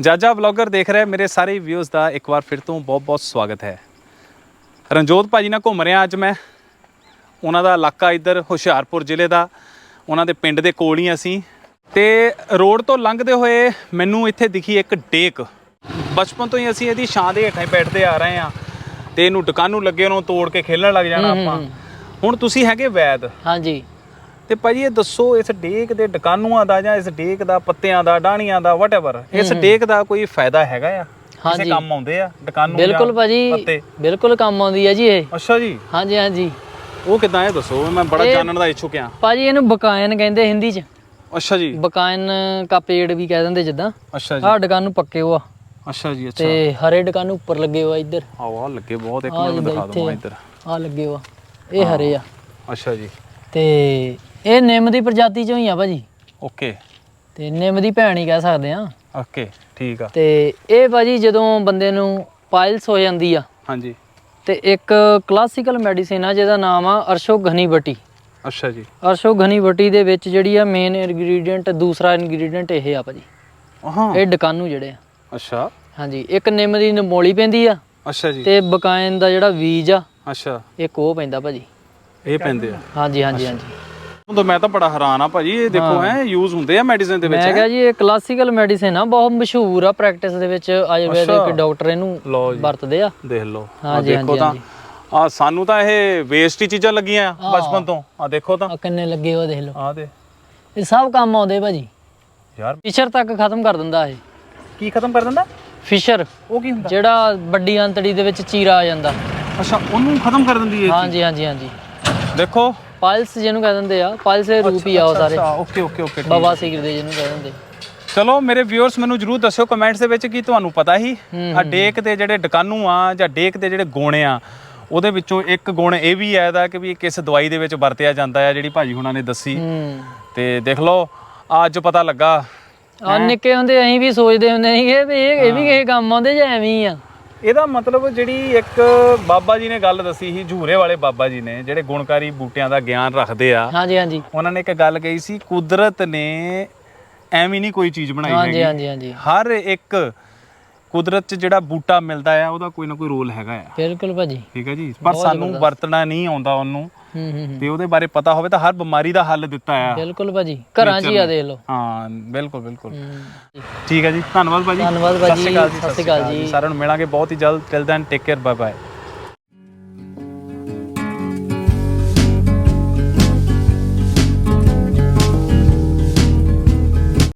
Jaja vlogger ਦੇਖ ਰਹੇ ਮੇਰੇ ਸਾਰੇ ਵਿਊਜ਼ ਦਾ ਇੱਕ ਵਾਰ ਫਿਰ ਤੋਂ ਬਹੁਤ-ਬਹੁਤ ਸਵਾਗਤ ਹੈ। ਰਣਜੋਤ ਭਾਜੀ ਨਾਲ ਘੁੰਮ ਰਿਹਾ ਅੱਜ ਮੈਂ। ਉਹਨਾਂ ਦਾ ਇਲਾਕਾ ਇੱਧਰ ਹੁਸ਼ਿਆਰਪੁਰ ਜ਼ਿਲ੍ਹੇ ਦਾ। ਉਹਨਾਂ ਦੇ ਪਿੰਡ ਦੇ ਕੋਲ ਹੀ ਅਸੀਂ। ਤੇ ਰੋਡ ਤੋਂ ਲੰਘਦੇ ਹੋਏ ਮੈਨੂੰ ਇੱਥੇ ਦਿਖੀ ਇੱਕ ਡੇਕ। ਬਚਪਨ ਤੋਂ ਹੀ ਅਸੀਂ ਇਹਦੀ ਛਾਂ ਦੇ ਹੇਠਾਂ ਬੈਠਦੇ ਆ ਰਹੇ ਆ ਤੇ ਇਹਨੂੰ ਦੁਕਾਨੂੰ ਲੱਗੇ ਉਹਨੂੰ ਤੋੜ ਕੇ ਖੇਲਣ ਲੱਗ ਜਾਣਾ ਆਪਾਂ। ਹੁਣ ਤੁਸੀਂ ਹੈਗੇ ਵੈਦ। ਹਾਂਜੀ। ਤੇ ਭਾਜੀ ਇਹ ਦੱਸੋ ਇਸ ਡੇਕ ਦੇ ਡਕਾਨੂਆਂ ਦਾ ਜਾਂ ਇਸ ਡੇਕ ਦਾ ਪੱਤਿਆਂ ਦਾ ਡਾਣੀਆਂ ਦਾ ਵਟਐਵਰ ਇਸ ਡੇਕ ਦਾ ਕੋਈ ਫਾਇਦਾ ਹੈਗਾ ਆ? ਕਿਸੇ ਹਾਂਜੀ। ਕੰਮ ਆਉਂਦੇ ਆ ਡਕਾਨੂ ਬਿਲਕੁਲ ਭਾਜੀ ਬਿਲਕੁਲ ਕੰਮ ਆਉਂਦੀ ਹੈ ਜੀ ਇਹ। ਅੱਛਾ ਜੀ। ਹਾਂਜੀ ਹਾਂਜੀ। ਉਹ ਕਿਦਾਂ ਇਹ ਦੱਸੋ? ਮੈਂ ਬੜਾ ਜਾਣਨ ਦਾ ਇੱਛੁਕ ਆ। ਭਾਜੀ ਇਹਨੂੰ ਬਕਾਇਨ ਕਹਿੰਦੇ ਹਿੰਦੀ ਚ। ਅੱਛਾ ਜੀ। ਬਕਾਇਨ ਕਾ ਪੇੜ ਵੀ ਕਹਿ ਦਿੰਦੇ ਜਿੱਦਾਂ। ਅੱਛਾ ਜੀ। ਆਹ ਡਕਾਂ ਨੂੰ ਪੱਕੇ ਹੋਆ। ਅੱਛਾ ਜੀ ਅੱਛਾ। ਤੇ ਹਰੇ ਡਕਾਂ ਨੂੰ ਉੱਪਰ ਲੱਗੇ ਹੋਆ ਇੱਧਰ। ਆਵਾ ਲੱਗੇ ਬਹੁਤ। ਇੱਕ ਆਹ ਮਿੰਟ ਦਿਖਾ ਦਵਾਂ ਇੱਧਰ। ਆ ਲੱਗੇ ਹੋਆ। ਇਹ ਹਰੇ ਆ। ਅੱਛਾ ਜੀ। ਤੇ ਇਹ ਨਿੰਮ ਦੀ ਪ੍ਰਜਾਤੀ ਚੋਂ ਹੀ ਆ ਭਾਜੀ। ਓਕੇ। ਤੇ ਨਿੰਮ ਦੀ ਭੈਣ ਹੀ ਕਹਿ ਸਕਦੇ ਆ ਓਕੇ ਠੀਕ ਆ। ਤੇ ਇਹ ਭਾਜੀ ਜਦੋਂ ਬੰਦੇ ਨੂੰ ਪਾਇਲਸ ਹੋ ਜਾਂਦੀ ਆ ਹਾਂਜੀ। ਤੇ ਇੱਕ ਕਲਾਸੀਕਲ ਮੈਡੀਸਿਨ ਆ ਜਿਹਦਾ ਨਾਮ ਆ ਅਰਸ਼ੋ ਘਨੀ ਬਟੀ ਅੱਛਾ ਜੀ। ਅਰਸ਼ੋ ਘਨੀ ਬਟੀ ਦੇ ਵਿੱਚ ਜਿਹੜੀ ਆ ਮੇਨ ਇਨਗਰੀਡੀਅੰਟ ਦੂਸਰਾ ਇਨਗਰੀਡੀਅੰਟ ਇਹ ਆ ਭਾਜੀ। ਹਾਂ। ਇਹ ਡਕਾਨੂ ਜਿਹੜੇ ਆ। ਅੱਛਾ। ਹਾਂਜੀ ਇੱਕ ਨਿੰਮ ਦੀ ਨਮੋਲੀ ਪੈਂਦੀ ਆ। ਅੱਛਾ ਜੀ। ਤੇ ਬਕਾਇਨ ਦਾ ਜਿਹੜਾ ਬੀਜ ਆ ਅੱਛਾ। ਇੱਕ ਉਹ ਪੈਂਦਾ ਭਾਜੀ। ਇਹ ਪੈਂਦੇ ਆ। ਹਾਂਜੀ ਹਾਂਜੀ ਹਾਂਜੀ। ਤਾਂ ਮੈਂ ਤਾਂ ਬੜਾ ਹੈਰਾਨ ਆ ਭਾਜੀ ਇਹ ਦੇਖੋ ਹੈ। ਯੂਜ਼ ਹੁੰਦੇ ਆ ਮੈਡੀਸਿਨ ਦੇ ਵਿੱਚ ਮੈਂ ਕਿਹਾ ਜੀ ਇਹ ਕਲਾਸੀਕਲ ਮੈਡੀਸਿਨ ਆ ਬਹੁਤ ਮਸ਼ਹੂਰ ਆ ਪ੍ਰੈਕਟਿਸ ਦੇ ਵਿੱਚ ਆਯੁਰਵੈਦਿਕ ਡਾਕਟਰ ਇਹਨੂੰ ਵਰਤਦੇ ਆ। ਦੇਖ ਲਓ। ਆ ਦੇਖੋ ਤਾਂ। ਆ ਸਾਨੂੰ ਤਾਂ ਇਹ ਵੇਸਟ ਹੀ ਚੀਜ਼ਾਂ ਲੱਗੀਆਂ ਆ ਬਚਪਨ ਤੋਂ। ਆ ਦੇਖੋ ਤਾਂ। ਕਿੰਨੇ ਲੱਗੇ ਹੋ ਦੇਖ ਲਓ। ਆ ਦੇ ਇਹ ਸਭ ਕੰਮ ਆਉਂਦੇ ਭਾਜੀ। ਯਾਰ। ਫਿਸ਼ਰ ਤੱਕ ਖਤਮ ਕਰ ਦਿੰਦਾ ਇਹ। ਕੀ ਖਤਮ ਕਰ ਦਿੰਦਾ? ਫਿਸ਼ਰ ਉਹ ਕੀ ਹੁੰਦਾ? ਜਿਹੜਾ ਵੱਡੀ ਅੰਤੜੀ ਦੇ ਵਿੱਚ ਚੀਰਾ ਆ ਜਾਂਦਾ। ਅੱਛਾ ਉਹਨੂੰ ਖਤਮ ਕਰ ਦਿੰਦੀ ਹੈ ਹਾਂਜੀ ਹਾਂਜੀ ਹਾਂਜੀ। ਦੇਖੋ ਪਾਇਲਸ ਜਿਹਨੂੰ ਕਹਿ ਦਿੰਦੇ ਆ ਪਾਇਲਸ ਦੇ ਰੂਪ ਹੀ ਆ ਉਹ ਸਾਰੇ। ਓਕੇ ਓਕੇ ਓਕੇ ਬਾਬਾ ਸਿਗਰ ਦੇ ਜਿਹਨੂੰ ਕਹਿ ਦਿੰਦੇ। ਚਲੋ ਮੇਰੇ ਵਿਊਅਰਸ ਮੈਨੂੰ ਜਰੂਰ ਦੱਸਿਓ ਕਮੈਂਟਸ ਦੇ ਵਿੱਚ ਕੀ ਤੁਹਾਨੂੰ ਪਤਾ ਹੀ ਆ ਡੇਕ ਦੇ ਜਿਹੜੇ ਡਕਾਨੂ ਆ ਜਾਂ ਡੇਕ ਦੇ ਜਿਹੜੇ ਗੋਣੇ ਆ ਉਹਦੇ ਵਿੱਚੋਂ ਇੱਕ ਗੁਣ ਇਹ ਵੀ ਹੈ ਦਾ ਕਿ ਵੀ ਕਿਸ ਦਵਾਈ ਦੇ ਵਿੱਚ ਵਰਤਿਆ ਜਾਂਦਾ ਹੈ ਜਿਹੜੀ ਭਾਜੀ ਹੁਣਾਂ ਨੇ ਦੱਸੀ। ਤੇ ਦੇਖ ਲਓ ਅੱਜ ਪਤਾ ਲੱਗਾ। ਆ ਨਿੱਕੇ ਹੁੰਦੇ ਅਸੀਂ ਵੀ ਸੋਚਦੇ ਹੁੰਦੇ ਸੀਗੇ ਵੀ ਇਹ ਇਹ ਵੀ ਕਿਸੇ ਕੰਮ ਆਉਂਦੇ ਜਾਂ ਐਵੇਂ ਹੀ ਆ। ਇਹਦਾ ਮਤਲਬ ਜਿਹੜੀ ਇੱਕ ਬਾਬਾ ਜੀ ਨੇ ਗੱਲ ਦੱਸੀ ਸੀ ਝੂਰੇ ਵਾਲੇ ਬਾਬਾ ਜੀ ਨੇ ਜਿਹੜੇ ਗੁਣਕਾਰੀ ਬੂਟਿਆਂ ਦਾ ਗਿਆਨ ਰੱਖਦੇ ਆ। ਹਾਂਜੀ ਹਾਂਜੀ। ਉਹਨਾਂ ਨੇ ਇੱਕ ਗੱਲ ਕਹੀ ਸੀ ਕੁਦਰਤ ਨੇ ਐਵੇਂ ਨਹੀਂ ਕੋਈ ਚੀਜ਼ ਬਣਾਈ ਹਾਂਜੀ ਹੈਗੀ। ਹਾਂਜੀ ਹਾਂਜੀ। ਹਰ ਇੱਕ ਕੁਦਰਤ 'ਚ ਜਿਹੜਾ ਬੂਟਾ ਮਿਲਦਾ ਆ ਉਹਦਾ ਕੋਈ ਨਾ ਕੋਈ ਰੋਲ ਹੈਗਾ ਆ। ਬਿਲਕੁਲ ਭਾਜੀ। ਠੀਕ ਹੈ ਜੀ? ਪਰ ਸਾਨੂੰ ਵਰਤਣਾ ਨਹੀਂ ਆਉਂਦਾ ਉਹਨੂੰ। ਹੂੰ ਹੂੰ ਹੂੰ। ਤੇ ਉਹਦੇ ਬਾਰੇ ਪਤਾ ਹੋਵੇ ਤਾਂ ਹਰ ਬਿਮਾਰੀ ਦਾ ਹੱਲ ਦਿੱਤਾ ਆ। ਬਿਲਕੁਲ ਭਾਜੀ ਘਰਾਂ 'ਚ ਹੀ ਆ ਦੇਖ ਲਓ। ਹਾਂ ਬਿਲਕੁਲ ਬਿਲਕੁਲ। ਠੀਕ ਹੈ ਜੀ ਧੰਨਵਾਦ ਭਾਜੀ। ਧੰਨਵਾਦ ਭਾਜੀ ਸਤਿ ਸ਼੍ਰੀ ਅਕਾਲ ਜੀ ਸਾਰਿਆਂ ਨੂੰ ਮਿਲਾਂਗੇ ਬਹੁਤ ਹੀ ਜਲਦ। Till then take care bye bye